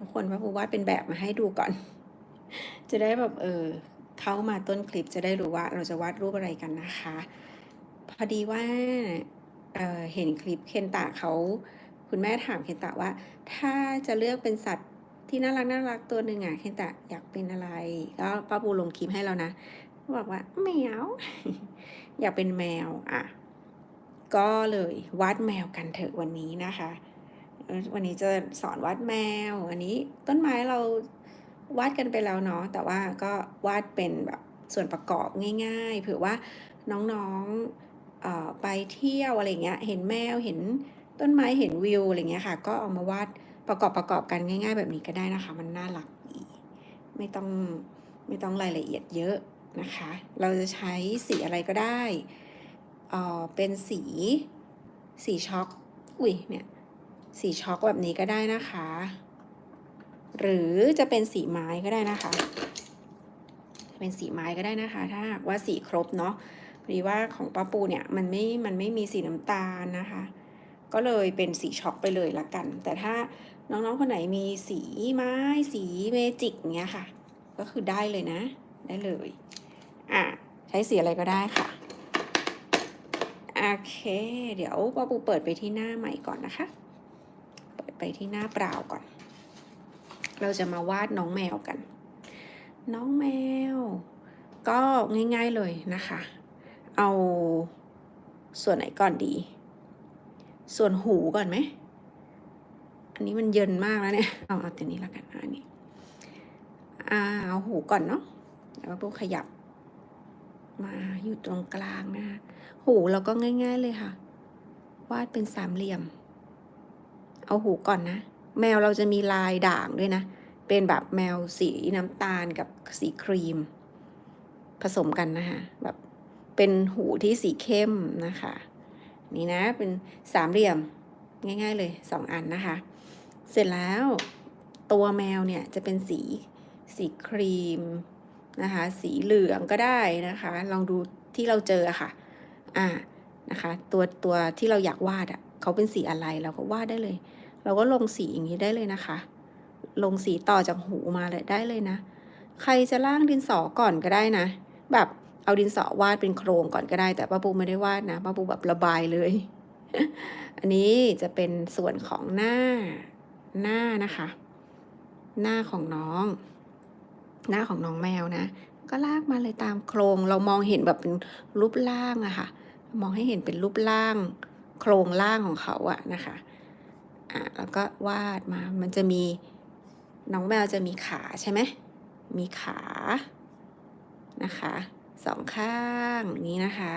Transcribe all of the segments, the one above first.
ทุกคนว่าปูวาดเป็นแบบมาให้ดูก่อน จะได้แบบเออเข้ามาต้นคลิปจะได้รู้ว่าเราจะวาดรูปอะไรกันนะคะ พอดีว่าเเห็นคลิปเคนตะเขาคุณแม่ถามเคนตะว่า ถ้าจะเลือกเป็นสัตว์ที่น่ารักน่ารักตัวหนึ่งอะเคนตะอยากเป็นอะไร ก็ป้าปูลงคลิปให้แล้วนะบอกว่าแมว อยากเป็นแมวอะ ก็เลยวาดแมวกันเถอะวันนี้นะคะ วันนี้จะสอนวาดแมว อันนี้ต้นไม้เราวาดกันไปแล้วเนาะแต่ว่าก็วาดเป็นแบบส่วนประกอบง่าย ๆ เผื่อว่าน้องๆไปเที่ยวอะไรเงี้ย เห็นแมว เห็นต้นไม้ เห็นวิวอะไรเงี้ยค่ะ ก็เอามาวาดประกอบประกอบกันง่าย ๆ แบบนี้ก็ได้นะคะ มันน่ารักดีไม่ต้องไม่ต้องรายละเอียดเยอะนะคะ เราจะใช้สีอะไรก็ได้เเป็นสีสีช็อก อุ้ยเนี่ย สีช็อกแบบนี้ก็ได้นะคะ หรือจะเป็นสีไม้ก็ได้นะคะ เป็นสีไม้ก็ได้นะคะ ถ้าหากว่าสีครบเนาะพอดีว่าของป้าปูเนี่ยมันไม่ มันไม่มีสีน้ำตาลนะคะ ก็เลยเป็นสีช็อกไปเลยละกัน แต่ถ้าน้องๆคนไหนมีสีไม้ สีเมจิกเงี้ยค่ะ ก็คือได้เลยนะ ได้เลย อะใช้สีอะไรก็ได้ค่ะโอเค เดี๋ยวป้าปูเปิดไปที่หน้าใหม่ก่อนนะคะ ไปที่หน้าเปล่าก่อน เราจะมาวาดน้องแมวกัน น้องแมว ก็ง่าย ๆเลยนะคะ เอาส่วนไหนก่อนดี ส่วนหูก่อนไหม อันนี้มันเยินมากแล้วเนี่ย เอาเอาตัวนี้ละกันอันนี้อ่าเอาหูก่อนเนาะแล้วป้าปูขยับ มาอยู่ตรงกลางนะคะหูเราก็ง่าย ๆเลยค่ะ วาดเป็นสามเหลี่ยม เอาหูก่อนนะ แมวเราจะมีลายด่างด้วยนะ เป็นแบบแมวสีน้ำตาลกับสีครีม ผสมกันนะคะแบบเป็นหูที่สีเข้มนะคะ นี่นะเป็นสามเหลี่ยมง่ายๆเลยสองอันนะคะ เสร็จแล้วตัวแมวเนี่ยจะเป็นสีสีครีมนะคะ สีเหลืองก็ได้นะคะ ลองดูที่เราเจอค่ะ อ่านะคะ ตัวตัวที่เราอยากวาดอะ่ะ เขาเป็นสีอะไรเราก็วาดได้เลย เราก็ลงสีอย่างนี้ได้เลยนะคะ ลงสีต่อจากหูมาเลยได้เลยนะ ใครจะล่างดินสอก่อนก็ได้นะ แบบเอาดินสอวาดเป็นโครงก่อนก็ได้ แต่ป้าปูไม่ได้วาดนะป้าปูแบบระบายเลย อันนี้จะเป็นส่วนของหน้าหน้านะคะ หน้าของน้อง หน้าของน้องแมวนะ ก็ลากมาเลยตามโครงเรามองเห็นแบบเป็นรูปร่างอะค่ะ มองให้เห็นเป็นรูปร่าง โครงร่างของเขาอะนะคะ อะแล้วก็วาดมา มันจะมีน้องแมวจะมีขาใช่ไหม มีขานะคะสองข้างนี้นะคะ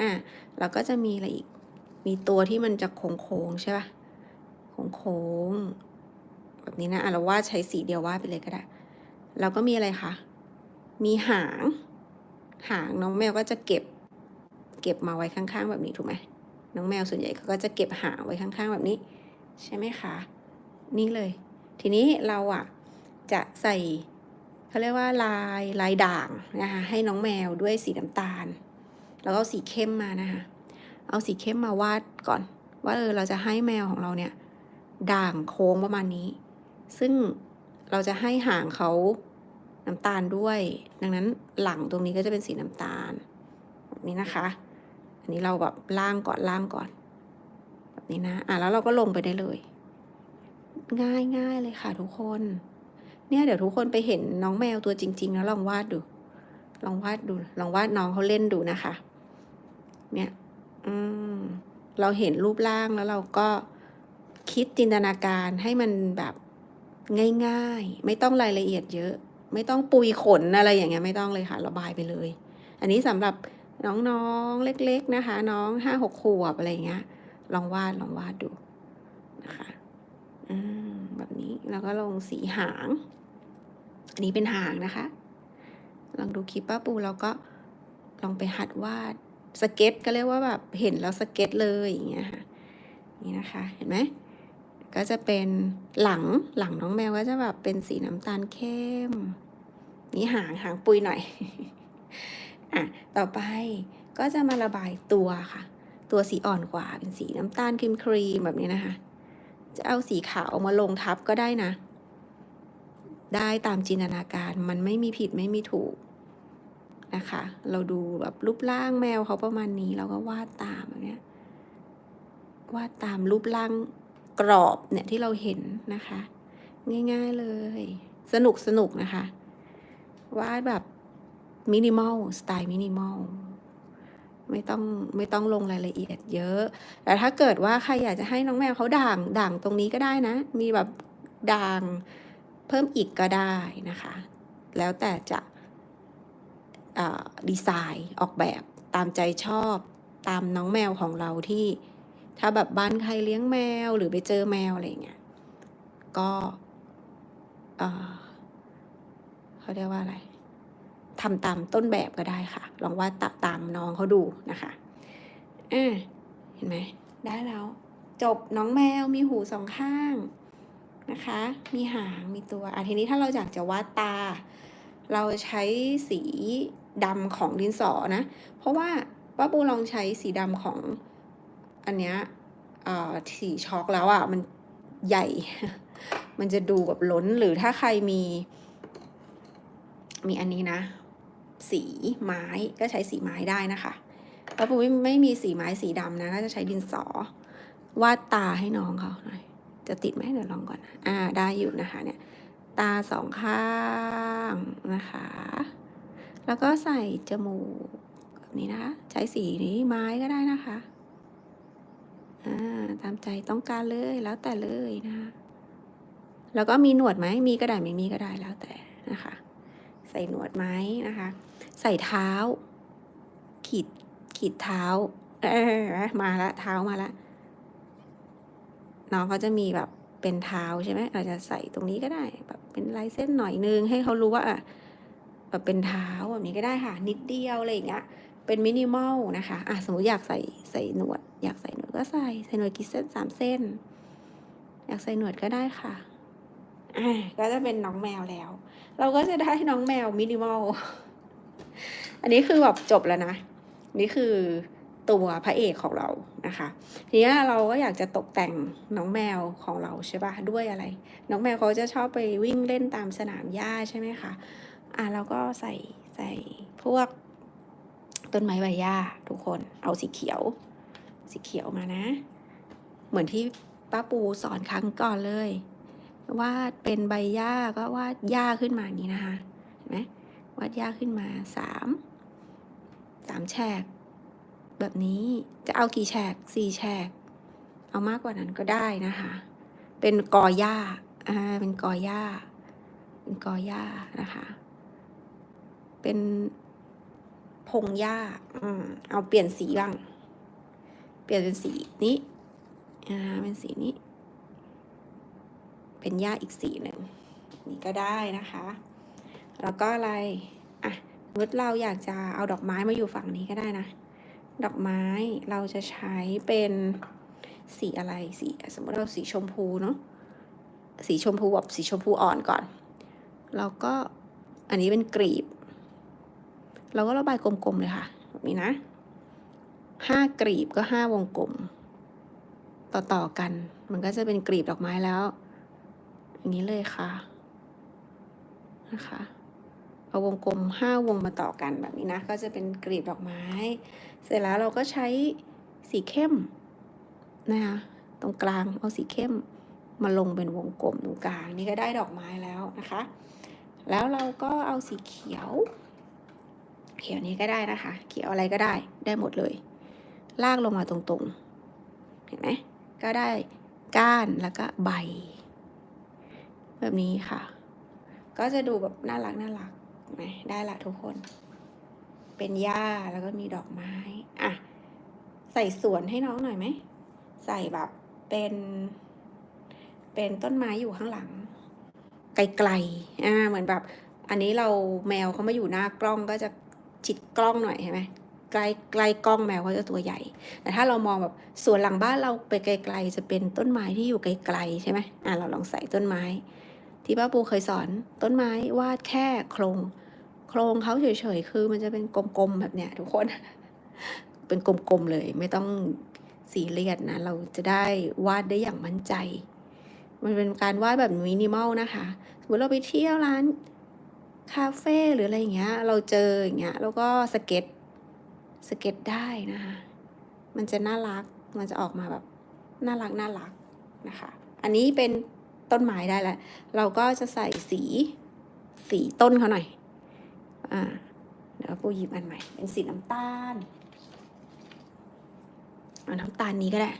อะแล้วก็จะมีอะไรอีก มีตัวที่มันจะโค้งๆใช่ปะโค้งๆแบบนี้นะอะเราวาดใช้สีเดียววาดไปเลยก็ได้แล้วก็มีอะไรคะ มีหาง หางน้องแมวก็จะเก็บ เก็บมาไว้ข้างๆ แบบนี้ถูกไหมน้องแมวส่วนใหญ่เขาก็จะเก็บหางไว้ข้างๆ แบบนี้ ใช่ไหมคะ นี่เลย ทีนี้เราอะจะใส่เขาเรียกว่าลายลายด่างนะคะให้น้องแมวด้วยสีน้ำตาล แล้วก็สีเข้มมานะคะ เอาสีเข้มมาวาดก่อน ว่าเออเราจะให้แมวของเราเนี่ย ด่างโค้งประมาณนี้ ซึ่งเราจะให้หางเขาน้ำตาลด้วย ดังนั้นหลังตรงนี้ก็จะเป็นสีน้ำตาล แบบนี้นะคะ อันนี้เราแบบล่างก่อนล่างก่อน แบบนี้นะ อะแล้วเราก็ลงไปได้เลย ง่ายง่ายเลยค่ะทุกคน เนี่ยเดี๋ยวทุกคนไปเห็นน้องแมวตัวจริง ๆ แล้วลองวาดดู ลองวาดดู ลองวาดน้องเขาเล่นดูนะคะ เนี่ย อืม เราเห็นรูปร่างแล้วเราก็คิดจินตนาการให้มันแบบง่ายๆ ไม่ต้องรายละเอียดเยอะ ไม่ต้องปุยขนอะไรอย่างเงี้ยไม่ต้องเลยค่ะ ระบายไปเลย อันนี้สำหรับน้องๆเล็กๆนะคะ น้องห้าหกขวบอะไรเงี้ย ลองวาดลองวาดดูนะคะแบบนี้แล้วก็ลงสีหาง อันนี้เป็นหางนะคะ ลองดูคลิปป้าปูแล้วก็ลองไปหัดวาดสเก็ตก็เรียกว่าแบบเห็นแล้วสเก็ตเลยอย่างเงี้ยค่ะนี่นะคะเห็นไหมก็จะเป็นหลังหลังน้องแมวก็จะแบบเป็นสีน้ำตาลเข้มนี่หางหางปุยหน่อยอะต่อไปก็จะมาระบายตัวค่ะ ตัวสีอ่อนกว่าเป็นสีน้ำตาลครีมครีมแบบนี้นะคะ จะเอาสีขาวมาลงทับก็ได้นะ ได้ตามจินตนาการมันไม่มีผิดไม่มีถูกนะคะ เราดูแบบรูปร่างแมวเขาประมาณนี้เราก็วาดตามอย่างนี้วาดตามรูปร่างกรอบเนี่ยที่เราเห็นนะคะ ง่ายๆเลย สนุกสนุกนะคะวาดแบบมินิมอลสไตล์มินิมอล ไม่ต้องไม่ต้องลงรายละเอียดเยอะ แต่ถ้าเกิดว่าใครอยากจะให้น้องแมวเขาด่างด่างตรงนี้ก็ได้นะ มีแบบด่างเพิ่มอีกก็ได้นะคะ แล้วแต่จะดีไซน์ออกแบบตามใจชอบตามน้องแมวของเราที่ถ้าแบบบ้านใครเลี้ยงแมวหรือไปเจอแมวอะไรเงี้ยก็เอ่อเขาเรียกว่าอะไร ทำตามต้นแบบก็ได้ค่ะ ลองวาดตตามน้องเขาดูนะคะอ่าเห็นไหมได้แล้ว จบน้องแมวมีหูสองข้างนะคะ มีหางมีตัวอะทีนี้ถ้าเราอยากจะวาดตา เราใช้สีดำของดินสอนะ เพราะว่าป้าปูลองใช้สีดำของอันเนี้ยสีช็อกแล้วอะ่ะมันใหญ่ มันจะดูแบบล้นหรือถ้าใครมี มีอันนี้นะ สีไม้ก็ใช้สีไม้ได้นะคะป้าปูไม่ไม่มีสีไม้สีดำนะก็จะใช้ดินสอ วาดตาให้น้องเขาหน่อย จะติดไหมเดี๋ยวลองก่อนอ่าได้อยู่นะคะเนี่ย ตาสองข้างนะคะ แล้วก็ใส่จมูกแบบนี้นะคะ ใช้สีนี้ไม้ก็ได้นะคะอ่าตามใจต้องการเลยแล้วแต่เลยนะคะแล้วก็มีหนวดไหมมีก็ได้ไม่มีก็ได้แล้วแต่นะคะ ใส่หนวดไหมนะคะ ใส่เท้า ขีดขีดเท้า เออมาละเท้ามาละน้องเขาจะมีแบบเป็นเท้าใช่ไหมเราจะใส่ตรงนี้ก็ได้แบบเป็นลายเส้นหน่อยนึงให้เขารู้ว่าอะแบบเป็นเท้าแบบนี้ก็ได้ค่ะ นิดเดียวอะไรอย่างเงี้ยเป็นมินิมอลนะคะอะสมมติอยากใส่ใส่หนวด อยากใส่หนวดก็ใส่ใส่หนวดกี่เส้นสามเส้น อยากใส่หนวดก็ได้ค่ะอ่าก็จะเป็นน้องแมวแล้ว เราก็จะได้น้องแมวมินิมอล อันนี้คือแบบจบแล้วนะ นี่คือตัวพระเอกของเรานะคะ ทีนี้เราก็อยากจะตกแต่งน้องแมวของเราใช่ปะด้วยอะไร น้องแมวเขาจะชอบไปวิ่งเล่นตามสนามหญ้าใช่ไหมคะอะเราก็ใส่ใส่พวกต้นไม้ใบหญ้าทุกคนเอาสีเขียว สีเขียวมานะ เหมือนที่ป้าปูสอนครั้งก่อนเลย วาดเป็นใบหญ้าก็วาดหญ้าขึ้นมาอย่างนี้นะคะเห็นไหม วาดหญ้าขึ้นมาสามสามแฉก แบบนี้จะเอากี่แฉกสี่แฉก เอามากกว่านั้นก็ได้นะคะ เป็นกอหญ้าอ่าเป็นกอหญ้าเป็นกอหญ้านะคะ เป็นพงหญ้าอืมเอาเปลี่ยนสีบ้าง เปลี่ยนเป็นสีนี้อ่าเป็นสีนี้ เป็นหญ้าอีกสีหนึ่งนี่ก็ได้นะคะ แล้วก็อะไร อะมดเราอยากจะเอาดอกไม้มาอยู่ฝั่งนี้ก็ได้นะ ดอกไม้เราจะใช้เป็นสีอะไร สีสมมติเราสีชมพูเนาะ สีชมพูแบบสีชมพูอ่อนก่อนเราก็อันนี้เป็นกรีบ เราก็ระบายกลมๆเลยค่ะแบบนี้นะห้ากรีบก็ห้าวงกลม ต่อๆกัน มันก็จะเป็นกรีบดอกไม้แล้ว อย่างนี้เลยค่ะนะคะ เอาวงกลมห้าวงมาต่อกันแบบนี้นะ ก็จะเป็นกรีบดอกไม้ เสร็จแล้วเราก็ใช้สีเข้มนะคะตรงกลางเอาสีเข้มมาลงเป็นวงกลมตรงกลาง นี่ก็ได้ดอกไม้แล้วนะคะ แล้วเราก็เอาสีเขียว เขียวนี้ก็ได้นะคะ เขียวอะไรก็ได้ได้หมดเลย ลากลงมาตรงๆ เห็นไหมก็ได้ก้านแล้วก็ใบ แบบนี้ค่ะ ก็จะดูแบบน่ารักน่ารัก ไหมได้ละทุกคน เป็นหญ้าแล้วก็มีดอกไม้อะใส่สวนให้น้องหน่อยไหม ใส่แบบเป็น เป็นต้นไม้อยู่ข้างหลัง ไกลๆอ่าเหมือนแบบ อันนี้เราแมวเขามาอยู่หน้ากล้องก็จะชิดกล้องหน่อยใช่ไหมใกล้ใกล้กล้องแมวเขาจะตัวใหญ่ แต่ถ้าเรามองแบบสวนหลังบ้านเราไปไกล ๆ จะเป็นต้นไม้ที่อยู่ไกลๆใช่ไหมอ่าเราลองใส่ต้นไม้ ที่ป้าปูเคยสอนต้นไม้วาดแค่โครง ครงเขาเฉยๆ คือมันจะเป็นกลมๆ แบบเนี้ยทุกคน เป็นกลมๆ เลย ไม่ต้องสีเรียดนะ เราจะได้วาดได้อย่างมั่นใจ มันเป็นการวาดแบบมินิมอลนะคะ สมมติเราไปเที่ยวร้านคาเฟ่หรืออะไรอย่างเงี้ย เราเจออย่างเงี้ย แล้วก็สเก็ต สเก็ตได้นะคะ มันจะน่ารัก มันจะออกมาแบบน่ารักน่ารักนะคะ อันนี้เป็นต้นไม้ได้แล้ว เราก็จะใส่สีสีต้นเขาหน่อย อ่าเดี๋ยวปูหยิบอันใหม่ เป็นสีน้ำตาลเอาน้ำตาลนี้ก็ได้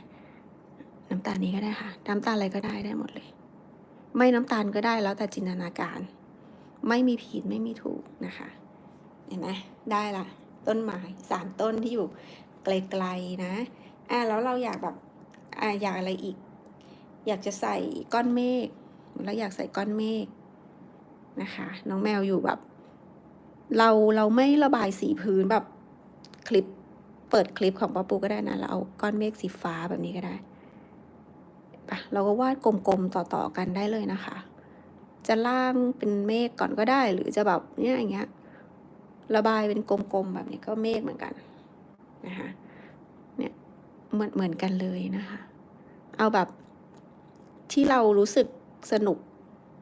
น้ำตาลนี้ก็ได้ค่ะ น้ำตาลอะไรก็ได้ได้หมดเลย ไม่น้ำตาลก็ได้แล้วแต่จินตนาการ ไม่มีผิดไม่มีถูกนะคะ เห็นไหมได้ละต้นไม้สามต้นที่อยู่ไกลๆนะอะแล้วเราอยากแบบอะอยากอะไรอีก อยากจะใส่ก้อนเมฆแล้วอยากใส่ก้อนเมฆนะคะ น้องแมวอยู่แบบ เราเราไม่ระบายสีพื้นแบบคลิปเปิดคลิปของป้าปูก็ได้นะเราเอาก้อนเมฆสีฟ้าแบบนี้ก็ได้ปะเราก็วาดกลมๆต่อๆกันได้เลยนะคะ จะล่างเป็นเมฆก่อนก็ได้ หรือจะแบบเนี้ยอย่างเงี้ยระบายเป็นกลมๆแบบนี้ก็เมฆเหมือนกันนะคะเนี่ยเหมือนเหมือนกันเลยนะคะ เอาแบบที่เรารู้สึกสนุก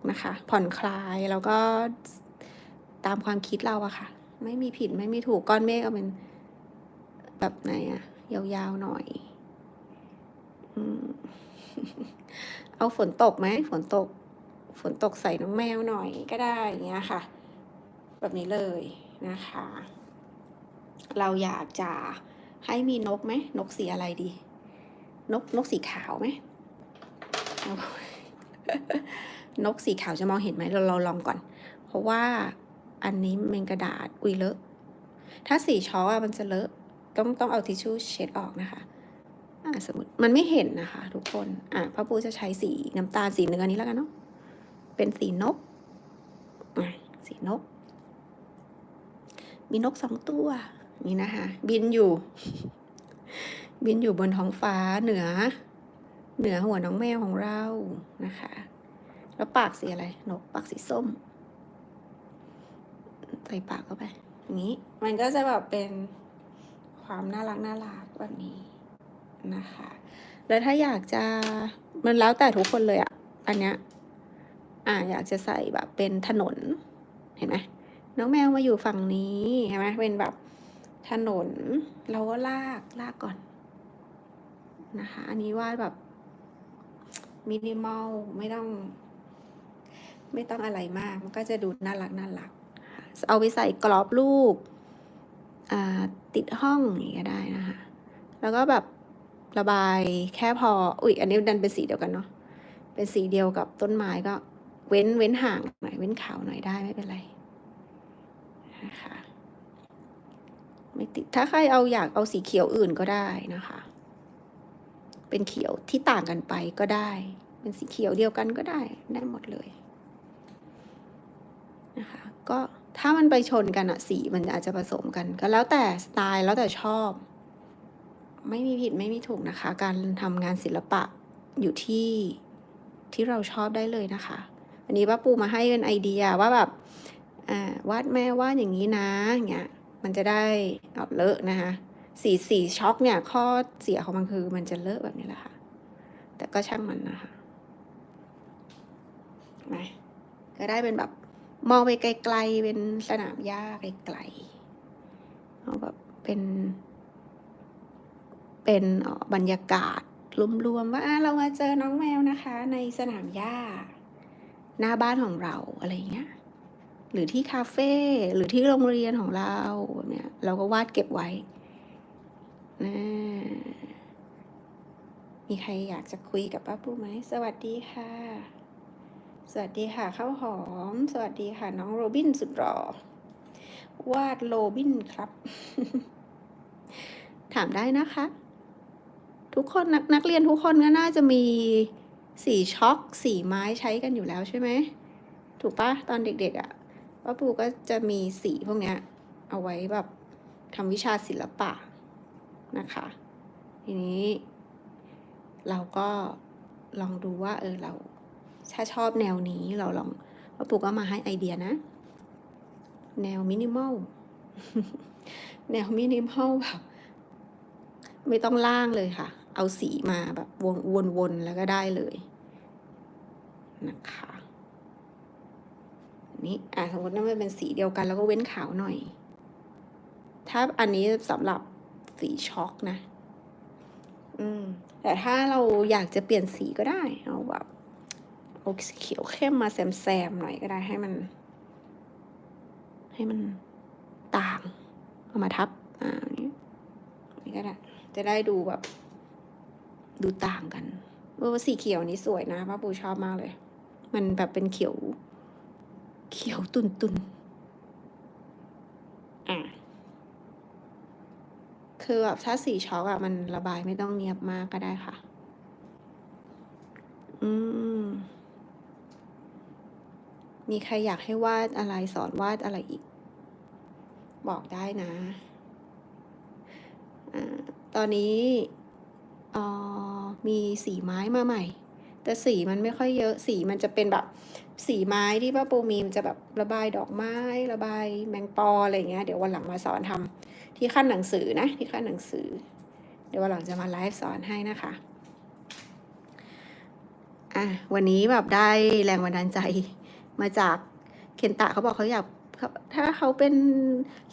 นะคะ ผ่อนคลายแล้วก็ ตามความคิดเราอะค่ะ ไม่มีผิดไม่มีถูกก้อนเมฆเอาเป็นแบบไหนอะยาวๆหน่อยอเอาฝนตกไหมฝนตก ฝนตกใส่น้องแมวหน่อยก็ได้อย่างเงี้ยค่ะ แบบนี้เลยนะคะ เราอยากจะให้มีนกไหมนกสีอะไรดี นกนกสีขาวไหมนกสีขาวจะมองเห็นไหมเราเราลองก่อน เพราะว่า อันนี้เป็นกระดาษอุยเลอะถ้าสีช็อกอะมันจะเลอะต้องต้องเอาทิชชู่เช็ดออกนะคะอ่าสมมติมันไม่เห็นนะคะ ทุกคนอ่าพ่อปูจะใช้สีน้ำตาลสีเนื้อนี้แล้วกันเนาะเป็นสีนกอะสีนก มีนกสองตัวนี่นะคะ บินอยู่ บินอยู่บนท้องฟ้าเหนือ เหนือหัวน้องแมวของเรานะคะ แล้วปากสีอะไร นกปากสีส้ม ใส่ปากเข้าไป อย่างนี้ มันก็จะแบบเป็นความน่ารักน่ารักแบบนี้นะคะ แล้วถ้าอยากจะมันแล้วแต่ทุกคนเลยอะอันเนี้ย อ่าอยากจะใส่แบบเป็นถนน เห็นไหมน้องแมวมาอยู่ฝั่งนี้เห็นไหมเป็นแบบถนน เราก็ลากลากก่อนนะคะ อันนี้วาดแบบมินิมอลไม่ต้อง ไม่ต้องอะไรมาก มันก็จะดูน่ารักน่ารัก เอาไปใส่กรอบรูปติดห้องอย่างนี้ก็ได้นะคะ แล้วก็แบบระบายแค่พอ อุ๊ย อันนี้ดันเป็นสีเดียวกันเนาะ เป็นสีเดียวกับต้นไม้ก็เว้นเว้นห่างหน่อยเว้นขาวหน่อยได้ไม่เป็นไรนะคะไม่ติด ถ้าใครเอาอยากเอาสีเขียวอื่นก็ได้นะคะ เป็นเขียวที่ต่างกันไปก็ได้ เป็นสีเขียวเดียวกันก็ได้ได้หมดเลยนะคะ ก็ ถ้ามันไปชนกันอะสีมันอาจจะผสมกัน ก็แล้วแต่สไตล์แล้วแต่ชอบ ไม่มีผิดไม่มีถูกนะคะ การทำงานศิลปะอยู่ที่ที่เราชอบได้เลยนะคะอันนี้ป้าปูมาให้เป็นไอเดียว่าแบบวาดแม่วาดอย่างนี้นะอย่างเงี้ยมันจะได้เอาเลอะนะคะสีสีช็อกเนี่ย ข้อเสียของมันคือมันจะเลอะแบบนี้แหละค่ะ แต่ก็ช่างมันนะคะมาก็ได้เป็นแบบ มองไปไกลๆเป็นสนามหญ้าไกลๆเอาแบบเป็น เป็นออบรรยากาศรวมๆว่าเรามาเจอน้องแมวนะคะ ในสนามหญ้า หน้าบ้านของเราอะไรอย่างเงี้ยหรือที่คาเฟ่หรือที่โรงเรียนของเราแบบเนี่ยเราก็วาดเก็บไว้นะมีใครอยากจะคุยกับป้าปูไหม สวัสดีค่ะ สวัสดีค่ะข้าวหอม สวัสดีค่ะ น้องโรบินสุดหล่อวาดโรบินครับ ถามได้นะคะ ทุกคนนักนักเรียนทุกคนก็น่าจะมีสีช็อกสีไม้ใช้กันอยู่แล้วใช่ไหม ถูกปะตอนเด็กๆอะ่ะป้าปูก็จะมีสีพวกเนี้ย เอาไว้แบบทำวิชาศิลปะนะคะ ทีนี้ เราก็ลองดูว่า เออเรา ถ้าชอบแนวนี้เราลองป้าปูก็มาให้ไอเดียนะ แนวมินิมอลแนวมินิมอลแบบไม่ต้องล่างเลยค่ะ เอาสีมาแบบวนวนๆแล้วก็ได้เลยนะคะนนี้อะสมมติว่ามันเป็นสีเดียวกันแล้วก็เว้นขาวหน่อย ถ้าอันนี้สำหรับสีช็อกนะ อืม แต่ถ้าเราอยากจะเปลี่ยนสีก็ได้ เอาแบบ เอาเขียวเข้มมาแซมๆหน่อยก็ได้ให้มัน ให้มันต่างเอามาทับ อ่านี้นี่ก็ได้จะได้ดูแบบ ดูต่างกันเออสีเขียวนี้สวยนะป้าปูชอบมากเลย มันแบบเป็นเขียว เขียวตุนตุนอะคือแบบถ้าสีช็อกอะมันระบายไม่ต้องเนียบมากก็ได้ค่ะ อืม มีใครอยากให้วาดอะไรสอนวาดอะไรอีก บอกได้นะอตอนนี้มีสีไม้มาใหม่ แต่สีมันไม่ค่อยเยอะสีมันจะเป็นแบบ สีไม้ที่ป้าปูมีมันจะแบบระบายดอกไม้ระบายแมงปออะไรอย่างเงี้ยเดี๋ยววันหลังมาสอนทำที่ขั้นหนังสือนะที่ขั้นหนังสือ เดี๋ยววันหลังจะมาไลฟ์สอนให้นะคะอะวันนี้แบบได้แรงบันดาลใจ มาจากเคนตะเขาบอกเขาอยากถ้าเขาเป็น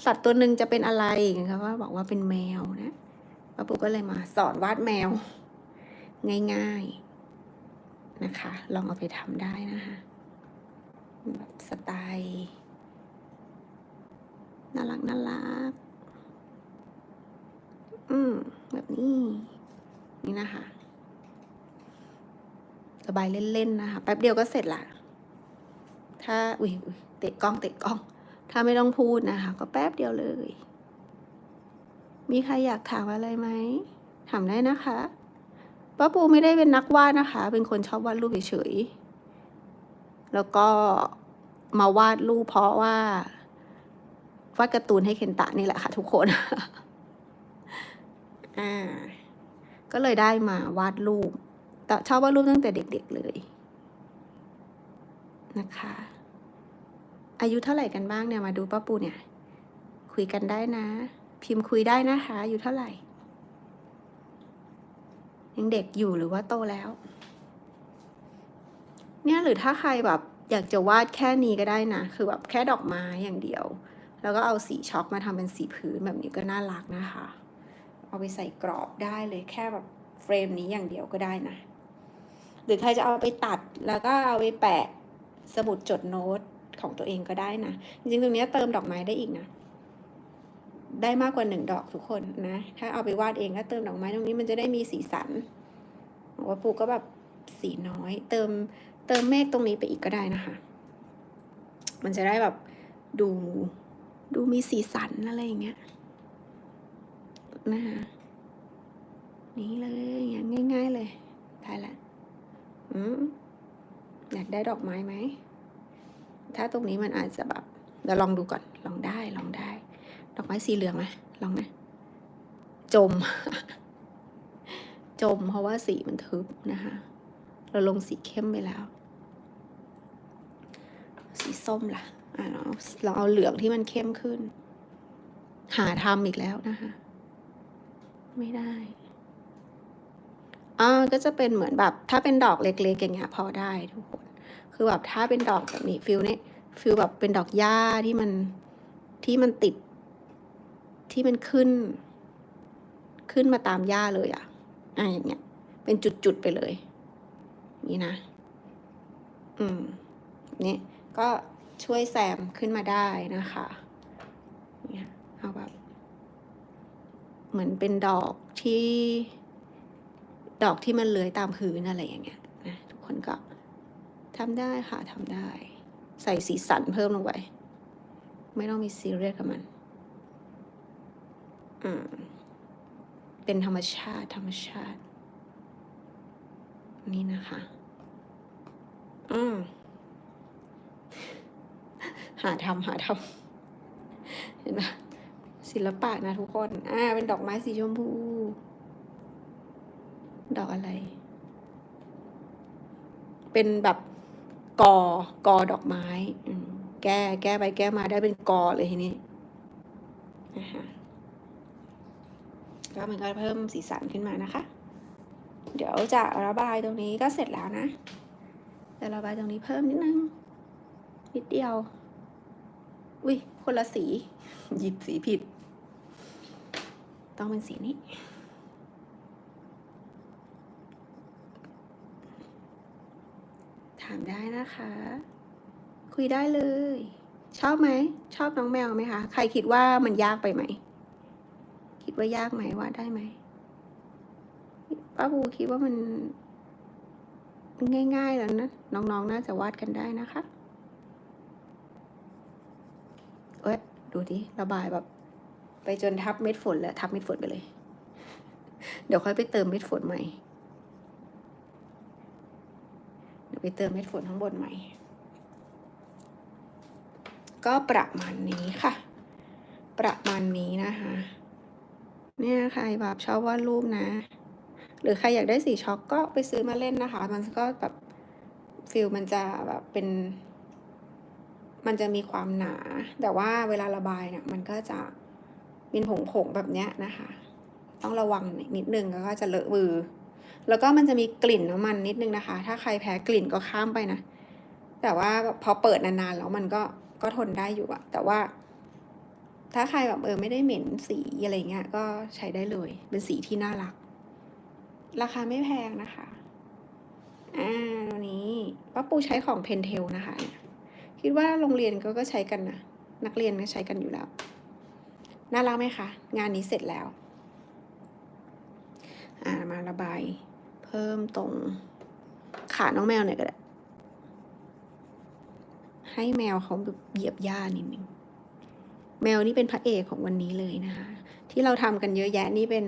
สัตว์ตัวหนึ่งจะเป็นอะไรเขาก็บอกว่าเป็นแมวนะป้าปูก็เลยมาสอนวาดแมว ง่ายๆนะคะ ลองเอาไปทำได้นะคะแบบสไตล์น่ารักน่ารักอืมแบบนี้ นี่นะคะ สบายเล่นๆนะคะ แป๊บเดียวก็เสร็จละ ถ้าอุ้ยเตะกล้องเตะกล้อง ถ้าไม่ต้องพูดนะคะ ก็แป๊บเดียวเลย มีใครอยากถามอะไรไหมถามได้นะคะป้าปูไม่ได้เป็นนักวาดนะคะ เป็นคนชอบวาดรูปเฉยๆแล้วก็มาวาดรูปเพราะว่าวาดการ์ตูนให้เคนตะนี่แหละค่ะทุกคนอ่าก็เลยได้มาวาดรูปแต่ชอบวาดรูปตั้งแต่เด็ก ๆ เลย นะคะ อายุเท่าไหร่กันบ้างเนี่ยมาดูป้าปูเนี่ย คุยกันได้นะ พิมพ์คุยได้นะคะอายุเท่าไหร่ ยังเด็กอยู่หรือว่าโตแล้ว เนี่ยหรือถ้าใครแบบอยากจะวาดแค่นี้ก็ได้นะ คือแบบแค่ดอกไม้อย่างเดียว แล้วก็เอาสีช็อกมาทำเป็นสีพื้นแบบนี้ก็น่ารักนะคะ เอาไปใส่กรอบได้เลยแค่แบบเฟรมนี้อย่างเดียวก็ได้นะ หรือใครจะเอาไปตัดแล้วก็เอาไปแปะ สมุดจดโน้ตของตัวเองก็ได้นะ จริงๆตรงนี้เติมดอกไม้ได้อีกนะ ได้มากกว่าหนึ่งดอกทุกคนนะ ถ้าเอาไปวาดเองก็เติมดอกไม้ตรงนี้มันจะได้มีสีสันว่าปูก็แบบสีน้อย เติมเติมเมฆตรงนี้ไปอีกก็ได้นะคะ มันจะได้แบบดูดูมีสีสันอะไรอย่างเงี้ยนะคะนี่เลยอย่างง่าย ๆเลยได้ละอืม อยากได้ดอกไม้ไหม ถ้าตรงนี้มันอาจจะแบบเดี๋ยวลองดูก่อน ลองได้ ลองได้ ดอกไม้สีเหลืองไหมลองไหมจม จมเพราะว่าสีมันทึบนะคะ เราลงสีเข้มไปแล้ว สีส้มล่ะ อะเราเราเอาเหลืองที่มันเข้มขึ้น หาทำอีกแล้วนะคะ ไม่ได้อ่าก็จะเป็นเหมือนแบบ ถ้าเป็นดอกเล็กๆอย่างเงี้ยพอได้ทุกคน คือแบบถ้าเป็นดอกแบบนี้ฟิลเนี้ฟิลแบบเป็นดอกหญ้าที่มันที่มันติด ที่มันขึ้น ขึ้นมาตามหญ้าเลยอะอ่าอย่างเงี้ย เป็นจุดๆไปเลย นี่นะ อืมนี่ก็ช่วยแซมขึ้นมาได้นะคะเนี่ยเอาแบบ เหมือนเป็นดอกที่ ดอกที่มันเลื้อยตามพื้นอะไรอย่างเงี้ยนะทุกคนก็ ทำได้ค่ะทำได้ ใส่สีสันเพิ่มลงไป ไม่ต้องมีซีเรียสกับมันอืมเป็นธรรมชาติธรรมชาติ นี่นะคะ อืมหาทำหาทำเห็นไหมศิลปะนะทุกคน อ่า เป็นดอกไม้สีชมพู ดอกอะไร เป็นแบบ กอกอดอกไม้แก้แก้ไปแก้มาได้เป็นกอเลยทีนี้นะคะก็มันก็เพิ่มสีสันขึ้นมานะคะ เดี๋ยวจะระบายตรงนี้ก็เสร็จแล้วนะแต่ระบายตรงนี้เพิ่มนิดนึง นิดเดียว อุ้ยคนละสี หยิบสีผิด ต้องเป็นสีนี้ ถามได้นะคะ คุยได้เลย ชอบไหม ชอบน้องแมวไหมคะ ใครคิดว่ามันยากไปไหม คิดว่ายากไหมว่าได้ไหมป้าบูคิดว่ามันมันง่ายๆแล้วนะ น้องๆ น่าจะวาดกันได้นะคะเอ้ยดูดิระบายแบบ ไปจนทับเม็ดฝนแล้ว ทับเม็ดฝนไปเลย เดี๋ยวค่อยไปเติมเม็ดฝนใหม่ เดี๋ยว ไปเติมเม็ดฝนข้างบนใหม่ ก็ประมาณนี้ค่ะ ประมาณนี้นะคะ เนี่ยใครแบบชอบวาดรูปนะ หรือใครอยากได้สีช็อกก็ไปซื้อมาเล่นนะคะ มันก็แบบฟิลมันจะแบบเป็น มันจะมีความหนา แต่ว่าเวลาระบายเนี่ยมันก็จะเป็นผงผงๆแบบเนี้ยนะคะ ต้องระวังนิดนึงแล้วก็จะเลอะมือ แล้วก็มันจะมีกลิ่นน้ำมันนิดนึงนะคะ ถ้าใครแพ้กลิ่นก็ข้ามไปนะ แต่ว่าพอเปิดนานๆแล้วมันก็ก็ทนได้อยู่อะแต่ว่า ถ้าใครแบบเออไม่ได้เหม็นสีอะไรเงี้ยก็ใช้ได้เลย เป็นสีที่น่ารัก ราคาไม่แพงนะคะ อ่าตัวนี้ป้าปูใช้ของเพนเทลนะคะคิดว่าโรงเรียนก็ก็ใช้กันนะนักเรียนก็ใช้กันอยู่แล้ว น่ารักไหมคะ งานนี้เสร็จแล้ว อ่ามาระบาย เพิ่มตรงขาน้องแมวหน่อยก็ได้ ให้แมวเขาแบบเหยียบหญ้านิดนึงแมวนี่เป็นพระเอกของวันนี้เลยนะคะ ที่เราทำกันเยอะแยะนี่เป็น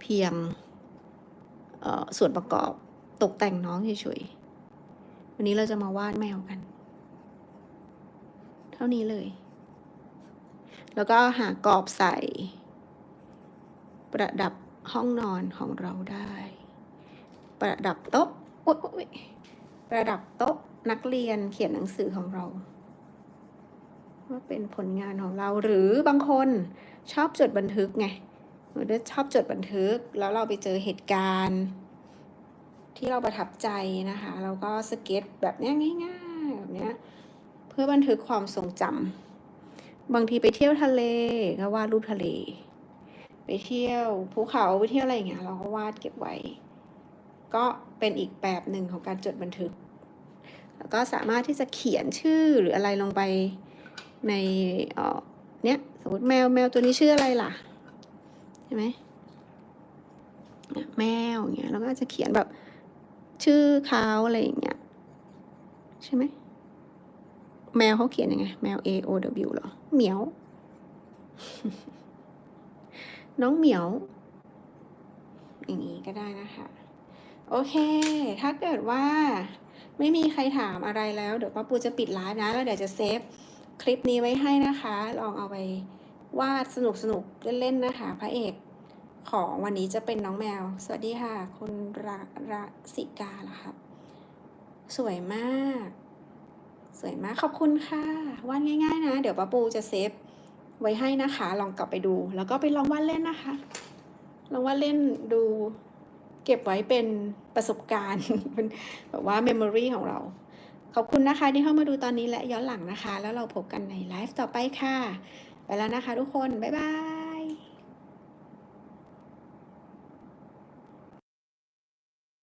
เพียงส่วนประกอบตกแต่งน้องเฉยๆ วันนี้เราจะมาวาดแมวกัน เท่านี้เลย แล้วก็หากรอบใส่ ประดับ ห้องนอนของเราได้ ประดับโต๊ะอุ๊ยอุ๊ยประดับโต๊ะนักเรียนเขียนหนังสือของเราว่าเป็นผลงานของเราหรือบางคนชอบจดบันทึกไงหรือชอบจดบันทึกแล้วเราไปเจอเหตุการณ์ ที่เราประทับใจนะคะ เราก็สเก็ตแบบนี้ง่ายๆแบบนี้เพื่อบันทึกความทรงจำบางทีไปเที่ยวทะเลก็วาดรูปทะเล ไปเที่ยวภูเขาไปเที่ยวอะไรอย่างเงี้ยเราก็วาดเก็บไว้ ก็เป็นอีกแบบหนึ่งของการจดบันทึก แล้วก็สามารถที่จะเขียนชื่อหรืออะไรลงไปในเอ่อเนี้ยสมมติแมวแมวตัวนี้ชื่ออะไรล่ะใช่ไหมแมวอย่างเงี้ยแล้วก็อาจจะเขียนแบบชื่อเขาอะไรอย่างเงี้ยใช่ไหมแมวเขาเขียนยังไง แมว A O W เหรอเหมียว น้องเหมียว อย่างนี้ก็ได้นะคะ โอเค ถ้าเกิดว่าไม่มีใครถามอะไรแล้ว เดี๋ยวป้าปูจะปิดไลฟ์นะ แล้วเดี๋ยวจะเซฟคลิปนี้ไว้ให้นะคะ ลองเอาไปวาดสนุกสนุกเล่นๆนะคะ พระเอกของวันนี้จะเป็นน้องแมว สวัสดีค่ะ คุณระระสิกาเหรอครับ สวยมาก สวยมาก ขอบคุณค่ะวาดง่าย ๆ นะ เดี๋ยวป้าปูจะเซฟ ไว้ให้นะคะ ลองกลับไปดู แล้วก็ไปลองวาดเล่นนะคะ ลองวาดเล่นดู เก็บไว้เป็นประสบการณ์เป็นแบบว่าเมมโมรีของเรา ขอบคุณนะคะที่เข้ามาดูตอนนี้และย้อนหลังนะคะ แล้วเราพบกันในไลฟ์ต่อไปค่ะ ไปแล้วนะคะทุกคน บ๊ายบาย